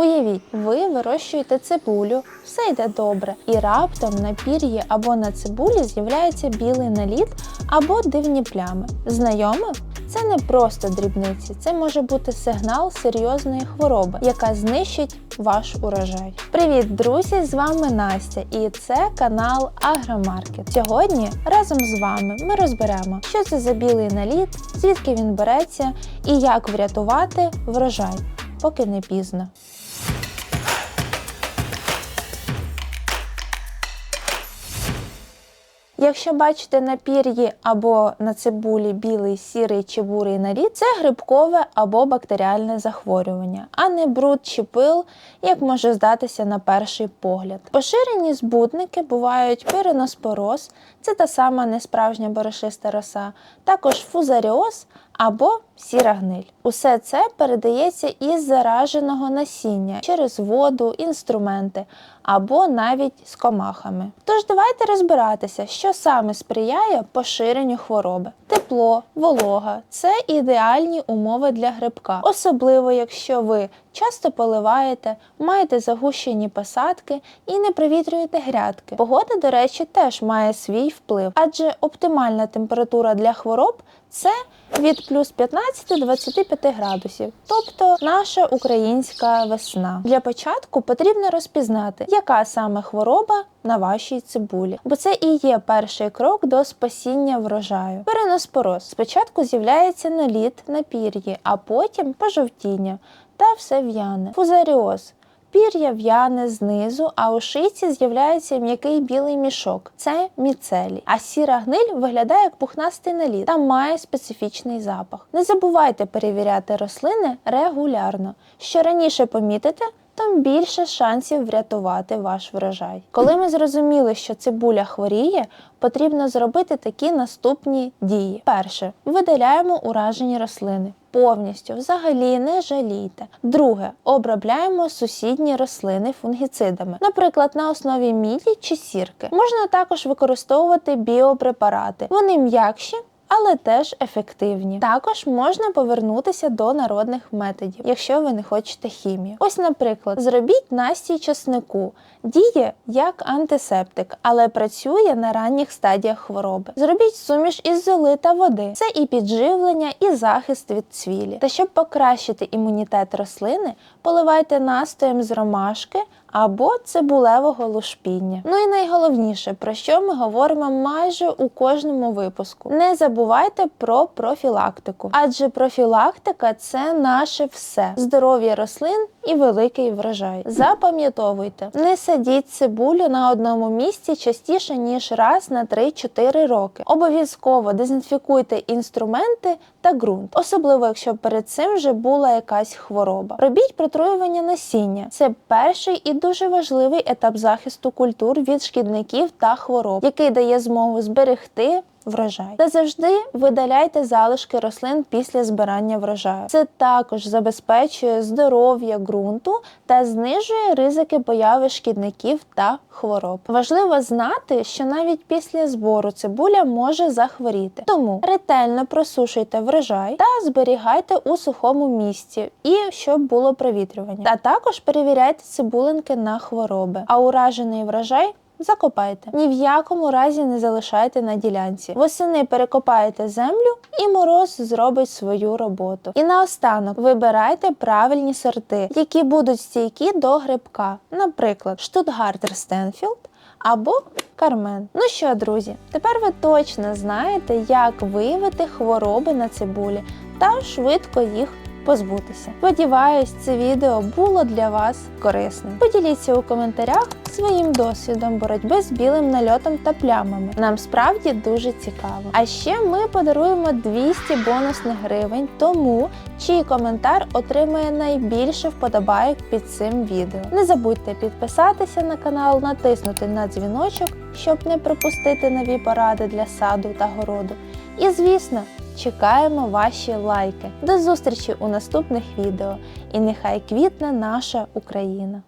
Уявіть, ви вирощуєте цибулю, все йде добре, і раптом на пір'ї або на цибулі з'являється білий наліт або дивні плями. Знайомо? Це не просто дрібниці, це може бути сигнал серйозної хвороби, яка знищить ваш урожай. Привіт, друзі! З вами Настя, і це канал Агромаркет. Сьогодні разом з вами ми розберемо, що це за білий наліт, звідки він береться і як врятувати врожай, поки не пізно. Якщо бачите на пір'ї або на цибулі білий, сірий чи бурий наліт, це грибкове або бактеріальне захворювання, а не бруд чи пил, як може здатися на перший погляд. Поширені збудники бувають пиреноспороз, це та сама несправжня борошиста роса, також фузаріоз або сіра гниль. Усе це передається із зараженого насіння через воду, інструменти або навіть з комахами. Тож давайте розбиратися, що саме сприяє поширенню хвороби. Тепло, волога це ідеальні умови для грибка, особливо якщо ви часто поливаєте, маєте загущені посадки і не привітрюєте грядки. Погода, до речі, теж має свій вплив, адже оптимальна температура для хвороб це від плюс 15 до 25 градусів, тобто наша українська весна. Для початку потрібно розпізнати, яка саме хвороба на вашій цибулі, бо це і є перший крок до спасіння врожаю. Переноспороз спочатку з'являється наліт на пір'ї, а потім пожовтіння та все в'яне. Фузаріоз Пір'я в'яне знизу, а у шийці з'являється м'який білий мішок це міцелій. А сіра гниль виглядає як пухнастий наліт та має специфічний запах. Не забувайте перевіряти рослини регулярно. Що раніше помітите, тим більше шансів врятувати ваш врожай. Коли ми зрозуміли, що цибуля хворіє, потрібно зробити такі наступні дії. Перше, видаляємо уражені рослини. Повністю взагалі не жалійте. Друге, обробляємо сусідні рослини фунгіцидами, наприклад, на основі міді чи сірки. Можна також використовувати біопрепарати. Вони м'якші. Але теж ефективні. Також можна повернутися до народних методів, якщо ви не хочете хімію. Ось, наприклад, зробіть настій часнику. Діє як антисептик, але працює на ранніх стадіях хвороби. Зробіть суміш із золи та води. Це і підживлення, і захист від цвілі. Та щоб покращити імунітет рослини, поливайте настоєм з ромашки або цибулевого лушпіння. Ну і найголовніше, про що ми говоримо майже у кожному випуску. Не забувайте про профілактику, адже профілактика це наше все здоров'я рослин і великий врожай. Запам'ятовуйте, не садіть цибулю на одному місці частіше ніж раз на 3-4 роки. Обов'язково дезінфікуйте інструменти та ґрунт, особливо якщо перед цим вже була якась хвороба. Робіть протруювання насіння. Це перший і дуже важливий етап захисту культур від шкідників та хвороб, який дає змогу зберегти. Врожай та завжди видаляйте залишки рослин після збирання врожаю. Це також забезпечує здоров'я ґрунту та знижує ризики появи шкідників та хвороб. Важливо знати, що навіть після збору цибуля може захворіти, тому ретельно просушуйте врожай та зберігайте у сухому місці і щоб було провітрювання. Та також перевіряйте цибулинки на хвороби, а уражений врожай Закопайте. Ні в якому разі не залишайте на ділянці. Восени перекопаєте землю і мороз зробить свою роботу. І наостанок вибирайте правильні сорти, які будуть стійкі до грибка, наприклад, Штутгартер Стенфілд або Кармен. Ну що, друзі, тепер ви точно знаєте, як виявити хвороби на цибулі та швидко їх позбутися. Сподіваюсь, це відео було для вас корисним. Поділіться у коментарях своїм досвідом боротьби з білим нальотом та плямами. Нам справді дуже цікаво. А ще ми подаруємо 200 бонусних гривень, тому чий коментар отримає найбільше вподобайок під цим відео. Не забудьте підписатися на канал, натиснути на дзвіночок, щоб не пропустити нові поради для саду та городу. І звісно. Чекаємо ваші лайки. До зустрічі у наступних відео. І нехай квітне наша Україна!